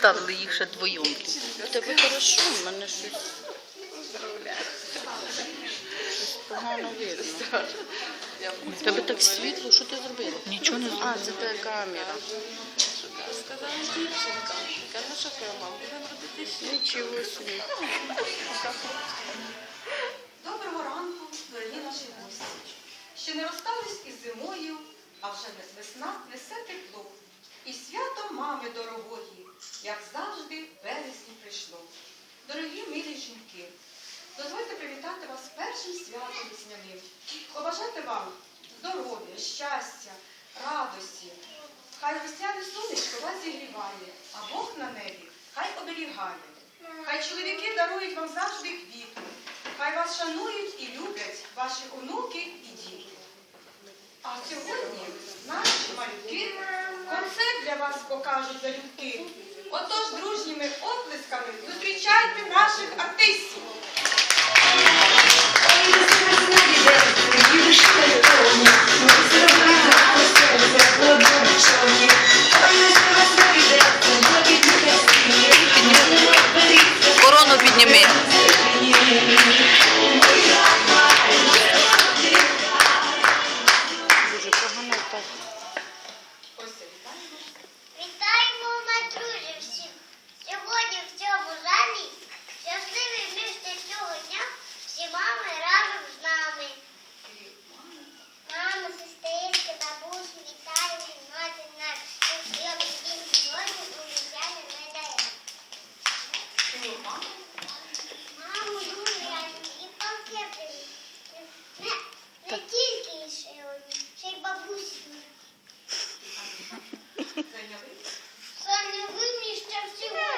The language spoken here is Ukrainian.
поставили їх ще двоєм. Тебе хорошо, в мене щось погано видно. У тебе так світло, що ти зробила? Нічого не зробила. А, це та камера. Сказала дівчинка. Каже, що твоя мама, будемо робити ще. Нічого собі. Доброго ранку, дорогі наші гості. Ще не розстались із зимою, а вже весна несе тепло. І свято мами дорогої, як завжди, в березні прийшло. Дорогі милі жінки, дозвольте привітати вас першим святом весняним. Побажати вам здоров'я, щастя, радості. Хай весняне сонечко вас зігріває, а Бог на небі хай оберігає. Хай чоловіки дарують вам завжди квіти, хай вас шанують і люблять ваші онуки і діти. А сьогодні наші малюки концерт для вас покажуть залюбки. Отож, дружніми оплесками зустрічайте наших артистів. Корону підніми. Дуже погано так. Зайняли? не виміщав сьогодні,